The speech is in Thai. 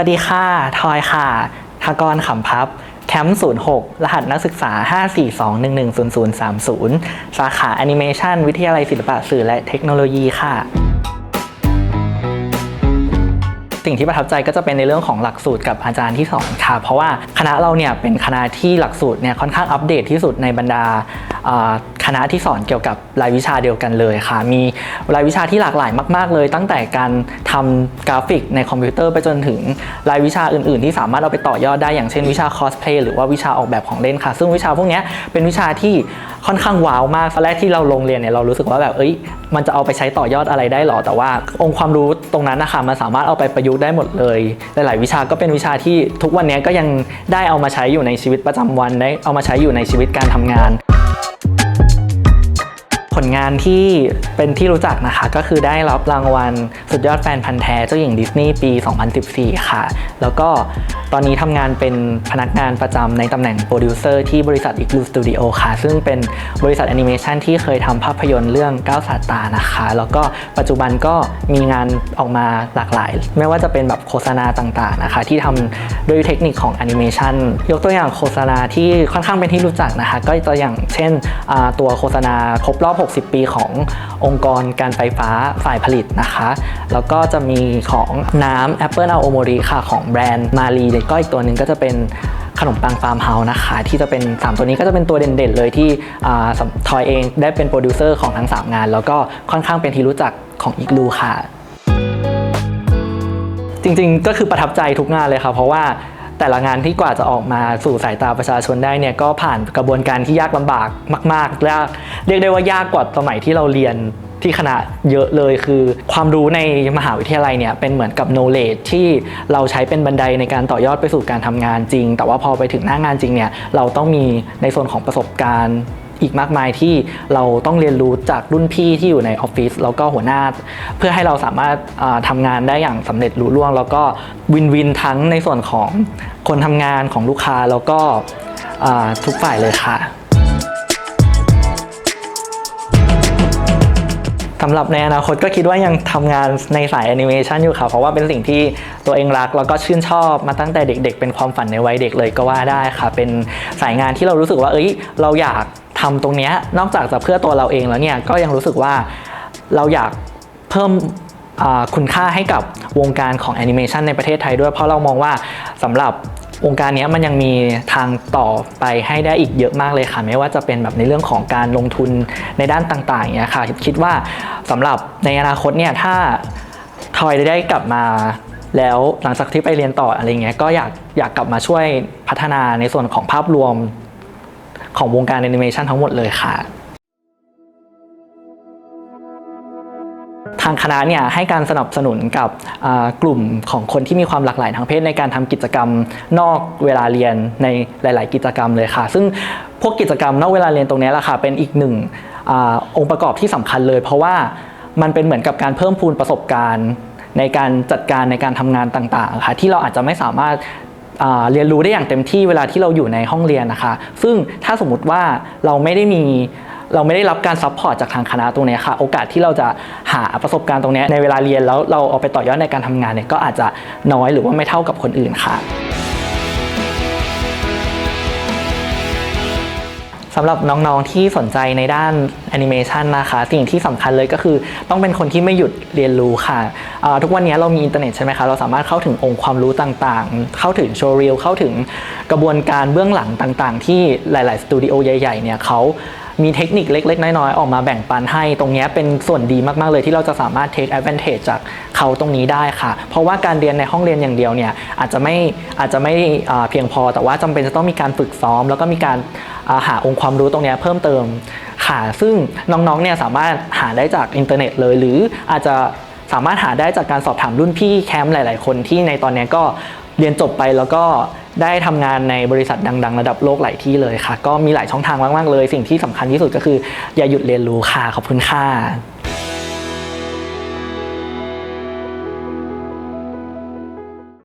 วัสดีค่ะ ทอยค่ะทากรขำพับ แคมป์06 รหัสนักศึกษา 542110030 สาขาแอนิเมชันวิทยาลัยศิลปะสื่อและเทคโนโลยีค่ะ สิ่งที่ประทับใจก็จะเป็นในเรื่องของหลักสูตรกับอาจารย์ที่สอนค่ะ เพราะว่าคณะเราเนี่ยเป็นคณะที่หลักสูตรเนี่ยค่อนข้างอัปเดตที่สุดในบรรดาอ่า คณะที่สอนเกี่ยวกับรายวิชาเดียวกันเลยค่ะ มีรายวิชาที่หลากหลายมาก ๆ เลย ตั้งแต่การทำกราฟิกในคอมพิวเตอร์ไปจนถึงรายวิชาอื่น ๆ ที่สามารถเอาไปต่อยอดได้อย่างเช่นวิชาคอสเพลย์หรือว่าวิชาออกแบบของเล่นค่ะ ซึ่งวิชาพวกนี้เป็นวิชาที่ค่อนข้างว้าวมากตอนแรกที่เราลงเรียนเนี่ยเรารู้สึกว่าแบบเอ้ยมันจะเอาไปใช้ต่อยอดอะไรได้หรอ แต่ว่าองค์ความรู้ตรงนั้นนะคะมันสามารถเอาไปประยุกต์ได้หมดเลย หลาย ๆ วิชาก็เป็นวิชาที่ทุกวันนี้ก็ยังได้เอามาใช้อยู่ในชีวิตประจำวันได้เอามาใช้อยู่ในชีวิตการทำงาน ผลงานที่เป็นที่รู้จักนะคะ ก็คือได้รับรางวัลสุดยอดแฟนพันธ์แท้เจ้าหญิงดิสนีย์ปี 2014 ค่ะ แล้วก็ตอนนี้ทำงานเป็นพนักงานประจำในตำแหน่งโปรดิวเซอร์ที่บริษัท Igloo Studio ค่ะ ซึ่งเป็นบริษัทแอนิเมชันที่เคยทำภาพยนตร์เรื่องก้าวสาตานะคะ แล้วก็ปัจจุบันก็มีงานออกมาหลากหลาย ไม่ว่าจะเป็นแบบโฆษณาต่างๆนะคะ ที่ทำด้วยเทคนิคของแอนิเมชันยกตัวอย่างโฆษณาที่ค่อนข้างเป็นที่รู้จักนะคะ ก็จะอย่างเช่นตัวโฆษณาครบรอบ60 ปีขององค์กรการไฟฟ้าฝ่ายผลิตนะคะ แล้วก็จะมีของน้ำ Apple a o m o r i ค่ะของแบรนด์มารีแล้วก็อีกตัวหนึ่งก็จะเป็นขนมปังฟาร์มเฮาส์นะคะ ที่จะเป็น 3 ตัวนี้ก็จะเป็นตัวเด่นๆเลยที่ทอยเองได้เป็นโปรดิวเซอร์ของทั้ง 3 งาน แล้วก็ค่อนข้างเป็นที่รู้จักของอีกลูค่ะ จริงๆก็คือประทับใจทุกงานเลยค่ะเพราะว่า แต่ละงานที่กว่าจะออกมาสู่สายตาประชาชนได้เนี่ยก็ผ่านกระบวนการที่ยากลำบากมากๆยากเรียกได้ว่ายากกว่าสมัยที่เราเรียนที่คณะเยอะเลยคือ ความรู้ในมหาวิทยาลัยเนี่ยเป็นเหมือนกับ knowledge ที่เราใช้เป็นบันไดในการต่อยอดไปสู่การทำงานจริง แต่ว่าพอไปถึงหน้างานจริงเนี่ยเราต้องมีในส่วนของประสบการณ์ อีกมากมายที่เราต้องเรียนรู้จากรุ่นพี่ที่อยู่ในออฟฟิศแล้วก็หัวหน้า เพื่อให้เราสามารถอ่าทำงานได้อย่างสำเร็จลุล่วง แล้วก็วินวินทั้งในส่วนของคนทำงานของลูกค้าแล้วก็ทุกฝ่ายเลยค่ะสำหรับในอนาคตก็คิดว่ายังทำงานในสายแอนิเมชันอยู่ค่ะ เพราะว่าเป็นสิ่งที่ตัวเองรัก แล้วก็ชื่นชอบมาตั้งแต่เด็ก ๆ เป็นความฝันในวัยเด็กเลยก็ว่าได้ค่ะ เป็นสายงานที่เรารู้สึกว่าเอ้ยเราอยาก ทำตรงนี้นอกจากจะเพื่อตัวเราเองแล้วเนี่ยก็ยังรู้สึกว่าเราอยากเพิ่มคุณค่าให้กับวงการของแอนิเมชันในประเทศไทยด้วยเพราะเรามองว่าสำหรับวงการนี้มันยังมีทางต่อไปให้ได้อีกเยอะมากเลยค่ะ ไม่ว่าจะเป็นแบบในเรื่องของการลงทุนในด้านต่างๆอย่างเงี้ยค่ะคิดว่าสำหรับในอนาคตเนี่ยถ้าทอยได้กลับมาแล้วหลังจากที่ไปเรียนต่ออะไรเงี้ยก็อยากอยากกลับมาช่วยพัฒนาในส่วนของภาพรวม ของวงการแอนิเมชันทั้งหมดเลยค่ะทางคณะเนี่ยให้การสนับสนุนกับกลุ่มของคนที่มีความหลากหลายทางเพศในการทำกิจกรรมนอกเวลาเรียนในหลาย ๆ กิจกรรมเลยค่ะ ซึ่งพวกกิจกรรมนอกเวลาเรียนตรงนี้แหละค่ะเป็นอีกหนึ่งอองค์ประกอบที่สำคัญเลย เพราะว่ามันเป็นเหมือนกับการเพิ่มพูนประสบการณ์ ในการจัดการในการทำงานต่าง ๆ ค่ะที่เราอาจจะไม่สามารถ เรียนรู้ได้อย่างเต็มที่เวลาที่เราอยู่ในห้องเรียนนะคะ ซึ่งถ้าสมมติว่าเราไม่ได้มีเราไม่ได้รับการซัพพอร์ตจากทางคณะตรงนี้ค่ะ โอกาสที่เราจะหาประสบการณ์ตรงนี้ในเวลาเรียนแล้วเราเอาไปต่อยอดในการทำงานเนี่ยก็อาจจะน้อยหรือว่าไม่เท่ากับคนอื่นค่ะ สำหรับน้องๆที่สนใจในด้านแอนิเมชันนะคะสิ่งที่สำคัญเลยก็คือ ต้องเป็นคนที่ไม่หยุดเรียนรู้ค่ะอ่าทุกวันนี้เรามีอินเทอร์เน็ตใช่ไหมคะเราสามารถเข้าถึงองค์ความรู้ต่างๆ เข้าถึงโชว์เรียลเข้าถึงกระบวนการเบื้องหลังต่างๆ ที่หลายๆสตูดิโอใหญ่ๆเนี่ยเขามีเทคนิคเล็ก ๆ น้อย ๆ ออกมาแบ่งปันให้ ตรงนี้เป็นส่วนดีมาก ๆ เลยที่เราจะสามารถ take advantage จากเขาตรงนี้ได้ค่ะ เพราะว่าการเรียนในห้องเรียนอย่างเดียวเนี่ยอาจจะไม่อาจจะไม่เพียงพอ แต่ว่าจำเป็นจะต้องมีการฝึกซ้อม แล้วก็มีการ หาองค์ความรู้ตรงนี้เพิ่มเติมค่ะซึ่งน้องๆเนี่ยสามารถหาได้จากอินเทอร์เน็ตเลย หรืออาจจะสามารถหาได้จากการสอบถามรุ่นพี่แคมป์หลาย ๆ คนที่ในตอนนี้ก็เรียนจบไปแล้วก็ได้ทำงานในบริษัทดัง ๆ ระดับโลกหลายที่เลยค่ะ ก็มีหลายช่องทางมาก ๆ เลย สิ่งที่สำคัญที่สุดก็คืออย่าหยุดเรียนรู้ค่ะขอบคุณค่ะ